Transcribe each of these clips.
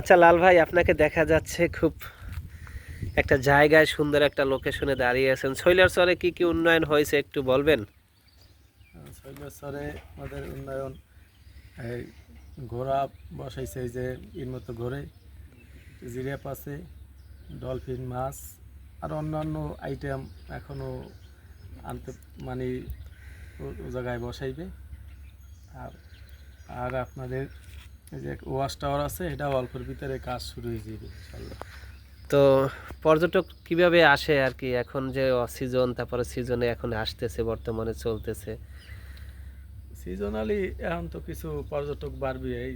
আচ্ছা লাল ভাই, আপনাকে দেখা যাচ্ছে খুব একটা জায়গায় সুন্দর একটা লোকেশনে দাঁড়িয়ে আছেন। শৈলার শৈলারচরে কি কি উন্নয়ন হয়েছে একটু বলবেন? শৈলার শৈলেশ্বরে আমাদের উন্নয়ন, এই ঘোড়া বসাইছে এই যে এর মতো ঘোরে জিরাপ আছে, ডলফিন, মাছ, আর অন্যান্য আইটেম এখনও আনতে মানে জায়গায় বসাইবে। আর আর আপনাদের এই যে ওয়াশ টাওয়ার আছে এটাও অল্পের ভিতরে কাজ শুরু হয়ে যাবে ইনশাল্লাহ। তো পর্যটক কীভাবে আসে আর কি? এখন যে সিজন তারপরে সিজনে এখন আসতেছে বর্তমানে চলতেছে। সিজনালি এখন তো কিছু পর্যটক বাড়বে এই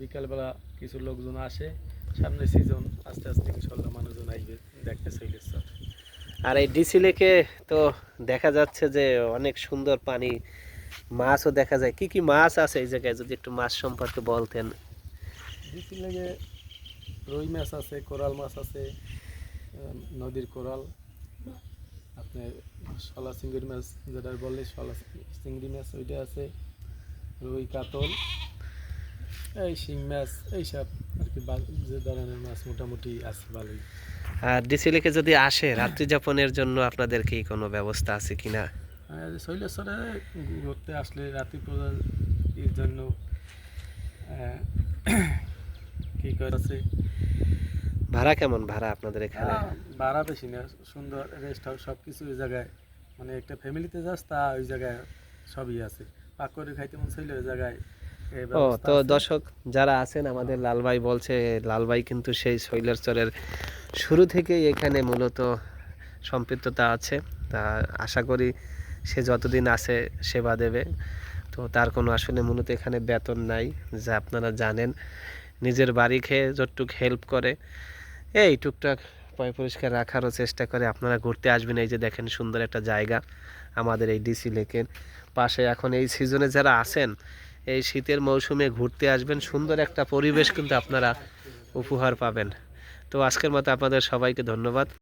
বিকালবেলা কিছু লোকজন আসে সামনে সিজন আস্তে আস্তে ইনশাল্লাহ মানুষজন আসবে দেখতে শৈলেশ্বর আর এই ডিসি লেকে তো দেখা যাচ্ছে যে অনেক সুন্দর পানি মাছও দেখা যায়। কি কি মাছ আছে এই জায়গায় যদি একটু মাছ সম্পর্কে বলতেন? রুই মাছ আছে কোরাল মাছ আছে নদীর কোরাল আপনার শলা চিংড়ি মাছ যেটা বললে শলা চিংড়ি মাছ ওইটা আছে রুই কাতল এই শিং মাছ এইসব আর কি যে ধরনের মাছ মোটামুটি আছে ভালোই। আর ডিসি লেকে যদি আসে রাত্রি যাপনের জন্য আপনাদের কি কোনো ব্যবস্থা আছে কিনা? শৈলেশ্বরে ঘুরতে আসলে রাত্রি প্রজার এর জন্য কি করেছে ভাড়া কেমন? ভাড়া আপনাদের এখানে? ভাড়া বেশি না সুন্দর রেস্ট হাউস সব কিছু ওই জায়গায়। মানে একটা ফ্যামিলিতে যাস তা ওই জায়গায় সবই আছে। পাক করে খাইতে মন চাইলে ওই জায়গায় ও তো দর্শক যারা আছেন আমাদের লালভাই বলছে লালভাই কিন্তু সেই শৈলেশ্বরের শুরু থেকেই এখানে মূলত সম্পৃক্ততা আছে। তা আশা করি সে যতদিন আছে সেবা দেবে। তো তার কোনো আসলে মূলত এখানে বেতন নাই, যা আপনারা জানেন। নিজের বাড়ি খেয়ে যতটুক হেল্প করে, এই টুকটাক পয় পরিষ্কার রাখারও চেষ্টা করে। আপনারা ঘুরতে আসবেন, এই যে দেখেন সুন্দর একটা জায়গা আমাদের এই ডিসি লেকের পাশে। এখন এই সিজনে যারা আছেন, এই শীতের মৌসুমে ঘুরতে আসবেন, সুন্দর একটা পরিবেশ কিন্তু আপনারা উপহার পাবেন। তো আজকের মতো আপনাদের সবাইকে ধন্যবাদ।